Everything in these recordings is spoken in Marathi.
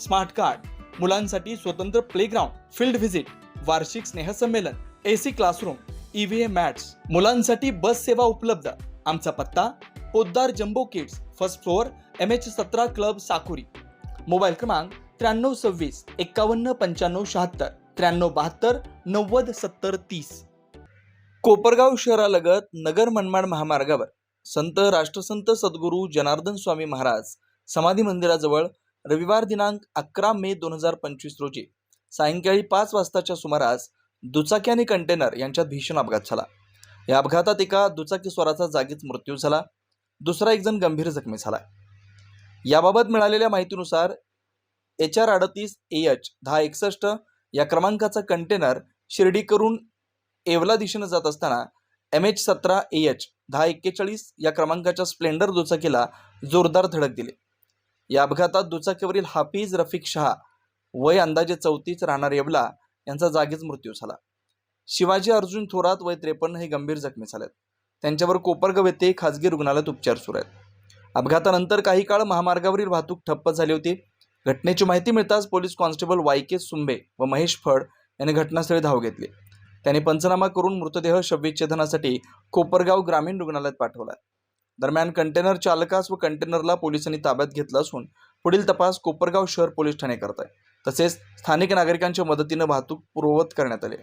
Smart card मुलांसाठी स्वतंत्र प्लेग्राऊंड फील्ड व्हिजिट वार्षिक स्नेहसंमेलन A C classroom EVM mats मुलांसाठी बस सेवा उपलब्ध. आमचा पत्ता Poddar Jumbo Kids first floor M H सतरा क्लब साकुरी. मोबाईल क्रमांक त्र्याण्णव सव्वीस एक्कावन्न पंच्याण्णव शहात्तर त्र्याण्णव बहात्तर नव्वद सत्तर तीस. कोपरगाव शहरालगत नगर मनमाड महामार्गावर संत राष्ट्रसंत सद्गुरू जनार्दन स्वामी महाराज समाधी मंदिराजवळ रविवार दिनांक अकरा मे दोन हजार पंचवीस रोजी सायंकाळी पाच वाजताच्या सुमारास दुचाकी आणि कंटेनर यांच्यात भीषण अपघात झाला. या अपघातात एका दुचाकी स्वराचा जागीच मृत्यू झाला. दुसरा एकजण गंभीर जखमी झाला. याबाबत मिळालेल्या माहितीनुसार एच आर अडतीस ए एच दहा एकसष्ट या क्रमांकाचा कंटेनर शिर्डीकरून येवला दिशेनं जात असताना एम एच सतरा ए एच दहा एक्केचाळीस या क्रमांकाच्या स्प्लेंडर दुचाकीला जोरदार धडक दिली. या अपघातात दुचाकीवरील हाफिज रफिक शहा वय अंदाजे चौतीस राहणार येवला. यांचा जागीच मृत्यू झाला. शिवाजी अर्जुन थोरात वय त्रेपन्न हे गंभीर जखमी झालेत. त्यांच्यावर कोपरगाव येथे खासगी रुग्णालयात उपचार सुरू आहेत. अपघातानंतर काही काळ महामार्गावरील वाहतूक ठप्प झाली होती. घटनेची माहिती मिळताच police constable Y K Sumbe व महेश फड यांनी घटनास्थळी धाव घेतली. त्यांनी पंचनामा करून मृतदेह शवविच्छेदनासाठी कोपरगाव ग्रामीण रुग्णालयात पाठवला. दरम्यान कंटेनर चालकास व कंटेनरला पोलिसांनी ताब्यात घेतलं असून पुढील तपास कोपरगाव शहर पोलीस ठाणे करत आहे. तसेच स्थानिक नागरिकांच्या मदतीनं वाहतूक पूर्ववत करण्यात आली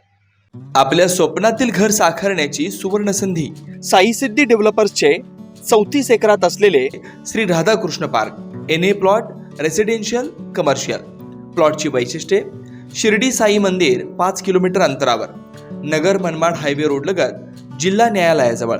आपल्या स्वप्नातील घर साकारण्याची सुवर्ण संधी साई सिद्धी डेव्हलपर्सचे चौतीस एकरात असलेले Shri Radhakrishna park N A plot residential commercial. प्लॉटची वैशिष्ट्ये शिर्डी साई मंदिर पाच किलोमीटर अंतरावर नगर मनमाड हायवे रोड लगत जिल्हा न्यायालयाजवळ.